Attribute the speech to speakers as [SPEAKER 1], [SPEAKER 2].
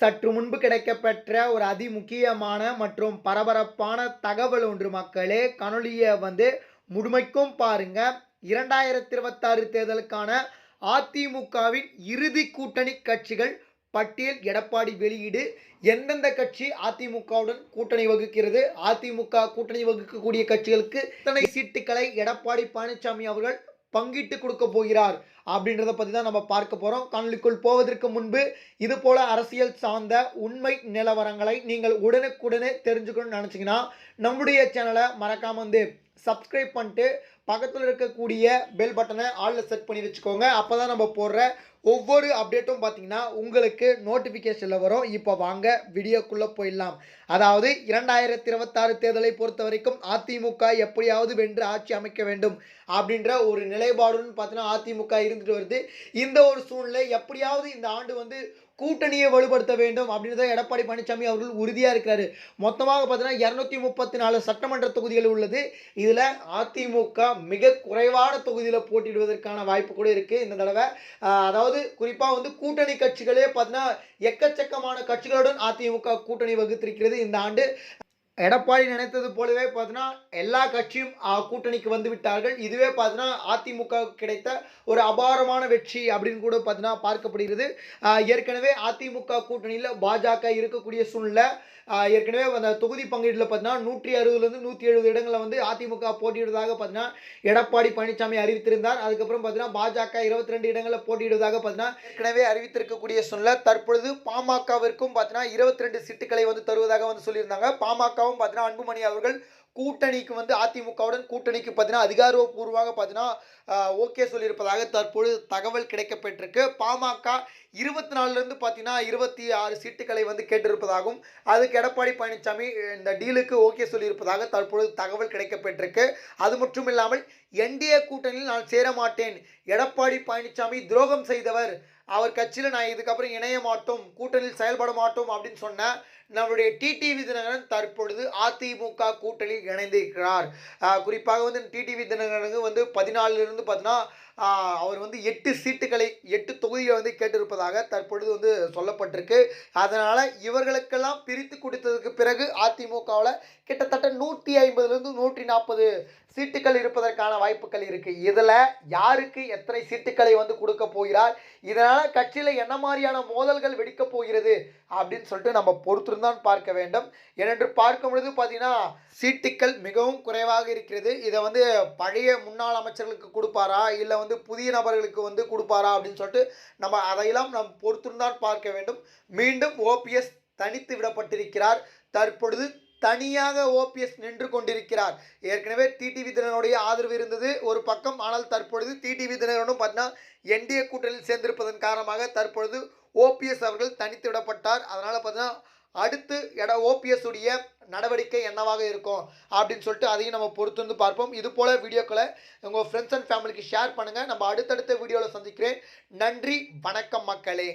[SPEAKER 1] சற்று முன்பு கிடைக்கப்பெற்ற ஒரு அதிமுக்கியமான மற்றும் பரபரப்பான தகவல் ஒன்று மக்களே. கனொலியை வந்து முழுமைக்கும் பாருங்க. இரண்டாயிரத்தி இருபத்தாறு தேர்தலுக்கான அதிமுகவின் இறுதி கூட்டணி கட்சிகள் பட்டியல் எடப்பாடி வெளியீடு எந்தெந்த கட்சி அதிமுகவுடன் கூட்டணி வகுக்கிறது? அதிமுக கூட்டணி வகுக்கக்கூடிய கட்சிகளுக்கு இத்தனை சீட்டுக்களை எடப்பாடி பழனிசாமி அவர்கள் பங்கிட்டு கொடுக்க போகிறார் அப்படின்றத பற்றி தான் நம்ம பார்க்க போகிறோம் காணொலிக்குள் போவதற்கு முன்பு இது போல அரசியல் சார்ந்த உண்மை நிலவரங்களை நீங்கள் உடனுக்குடனே தெரிஞ்சுக்கணும்னு நினச்சிங்கன்னா நம்முடைய சேனலை மறக்காமல் வந்து சப்ஸ்கிரைப் பண்ணிட்டு பக்கத்தில் இருக்கக்கூடிய பெல் பட்டனை ஆளில் செட் பண்ணி வச்சுக்கோங்க. அப்போ தான் நம்ம போடுற ஒவ்வொரு அப்டேட்டும் பார்த்தீங்கன்னா உங்களுக்கு நோட்டிஃபிகேஷனில் வரும். இப்போ வாங்க வீடியோக்குள்ளே போயிடலாம். அதாவது இரண்டாயிரத்தி இருபத்தாறு தேர்தலை பொறுத்த வரைக்கும் அதிமுக எப்படியாவது வென்று ஆட்சி அமைக்க வேண்டும் அப்படின்ற ஒரு நிலைப்பாடுன்னு பார்த்தீங்கன்னா அதிமுக இருந்துட்டு வருது. இந்த ஒரு சூழ்நிலை எப்படியாவது இந்த ஆண்டு வந்து கூட்டணியை வலுப்படுத்த வேண்டும் அப்படின்றத எடப்பாடி பழனிசாமி அவர்கள் உறுதியாக இருக்கிறாரு. மொத்தமாக பார்த்தீங்கன்னா இரநூத்தி முப்பத்தி நாலு சட்டமன்ற தொகுதிகள் உள்ளது. இதில் அதிமுக மிக குறைவான தொகுதியில் போட்டியிடுவதற்கான வாய்ப்பு கூட இருக்குது இந்த தடவை அதாவது குறிப்பாக வந்து கூட்டணி கட்சிகளே பார்த்தீங்கன்னா எக்கச்சக்கமான கட்சிகளுடன் அதிமுக கூட்டணி வகுத்திருக்கிறது இந்த ஆண்டு. எடப்பாடி நினைத்தது போலவே பார்த்தீங்கன்னா எல்லா கட்சியும் கூட்டணிக்கு வந்து விட்டார்கள். இதுவே பார்த்தீங்கன்னா அதிமுக கிடைத்த ஒரு அபாரமான வெற்றி அப்படின்னு கூட பார்த்தீங்கன்னா பார்க்கப்படுகிறது. ஏற்கனவே அதிமுக கூட்டணியில் பாஜக இருக்கக்கூடிய சூழ்நிலை ஏற்கனவே அந்த தொகுதி பங்கீட்டில் பார்த்தீங்கன்னா நூற்றி அறுபதுலேருந்து நூற்றி எழுபது இடங்களில் வந்து அதிமுக போட்டியிடுவதாக பார்த்தீங்கன்னா எடப்பாடி பழனிசாமி அறிவித்திருந்தார். அதுக்கப்புறம் பார்த்தீங்கன்னா பாஜக இருபத்தி ரெண்டு இடங்களில் போட்டியிடுவதாக பார்த்தீங்கன்னா ஏற்கனவே அறிவித்திருக்கக்கூடிய சூழ்நிலை. தற்பொழுது பாமகவிற்கும் பார்த்தீங்கன்னா இருபத்தி ரெண்டு சீட்டுகளை வந்து தருவதாக வந்து சொல்லியிருந்தாங்க. பாமகவும் பார்த்தீங்கன்னா அன்புமணி அவர்கள் கூட்டணிக்கு வந்து அதிமுகவுடன் கூட்டணிக்கு பார்த்தீங்கன்னா அதிகாரப்பூர்வமாக பார்த்தீங்கன்னா ஓகே சொல்லியிருப்பதாக தற்பொழுது தகவல் கிடைக்கப்பெற்றிருக்கு பாமக இருபத்தி நாலுலேருந்து பார்த்தீங்கன்னா இருபத்தி ஆறு சீட்டுகளை வந்து கேட்டிருப்பதாகவும் அதுக்கு எடப்பாடி பழனிசாமி இந்த டீலுக்கு ஓகே சொல்லியிருப்பதாக தற்பொழுது தகவல் கிடைக்கப்பெற்றிருக்கு அது மட்டும் இல்லாமல் என்டிஏ கூட்டணியில் நான் சேர மாட்டேன். எடப்பாடி பழனிசாமி துரோகம் செய்தவர். அவர் கட்சியில் நான் இதுக்கப்புறம் இணைய மாட்டோம் கூட்டணியில் செயல்பட மாட்டோம் அப்படின்னு சொன்ன நம்மளுடைய டிடிவி தினகரன் தற்பொழுது அதிமுக கூட்டணியில் இணைந்திருக்கிறார். குறிப்பாக வந்து டிடிவி தினகரனுக்கு வந்து பதினாலிருந்து பார்த்தீங்கன்னா அவர் வந்து எட்டு சீட்டுகளை எட்டு தொகுதிகளை வந்து கேட்டிருப்பதாக தற்பொழுது வந்து சொல்லப்பட்டிருக்கு. அதனால் இவர்களுக்கெல்லாம் பிரித்து கொடுத்ததுக்கு பிறகு அதிமுகவில் கிட்டத்தட்ட நூற்றி ஐம்பதுலேருந்து நூற்றி நாற்பது சீட்டுகள் இருப்பதற்கான வாய்ப்புகள் இருக்குது இதில் யாருக்கு எத்தனை சீட்டுகளை வந்து கொடுக்க போகிறார்? இதனால் கட்சியில் என்ன மாதிரியான மோதல்கள் வெடிக்க போகிறது அப்படின்னு சொல்லிட்டு நம்ம பொறுத்திருந்தான் பார்க்க வேண்டும். ஏனென்று பார்க்கும் பொழுது பார்த்தீங்கன்னா சீட்டுக்கள் மிகவும் குறைவாக இருக்கிறது. இதை வந்து பழைய முன்னாள் அமைச்சர்களுக்கு கொடுப்பாரா? இல்லை வந்து புதிய நபர்களுக்கு வந்து கொடுப்பாரா? அப்படின்னு சொல்லிட்டு நம்ம அதையெல்லாம் நாம் பொறுத்திருந்தான் பார்க்க வேண்டும். மீண்டும் ஓபிஎஸ் தனித்து விடப்பட்டிருக்கிறார். தற்பொழுது தனியாக ஓபிஎஸ் நின்று கொண்டிருக்கிறார். ஏற்கனவே டிடிவி தினனுடைய ஆதரவு இருந்தது. ஒரு பக்கம் ஆனால் தற்பொழுது டிடிவி தினனும் பார்த்தீங்கன்னா என்டிஏ கூட்டணியில் சேர்ந்திருப்பதன் காரணமாக தற்பொழுது ஓபிஎஸ் அவர்கள் தனித்து விடப்பட்டார். அதனால் பார்த்தீங்கன்னா அடுத்து எட ஓபிஎஸ் உடைய நடவடிக்கை என்னவாக இருக்கும் அப்படின்னு சொல்லிட்டு அதையும் நம்ம பொறுத்து வந்து பார்ப்போம். இது போல வீடியோக்களை உங்கள் ஃப்ரெண்ட்ஸ் அண்ட் ஃபேமிலிக்கு ஷேர் பண்ணுங்கள் நம்ம அடுத்தடுத்த வீடியோவில் சந்திக்கிறேன். நன்றி. வணக்கம் மக்களே.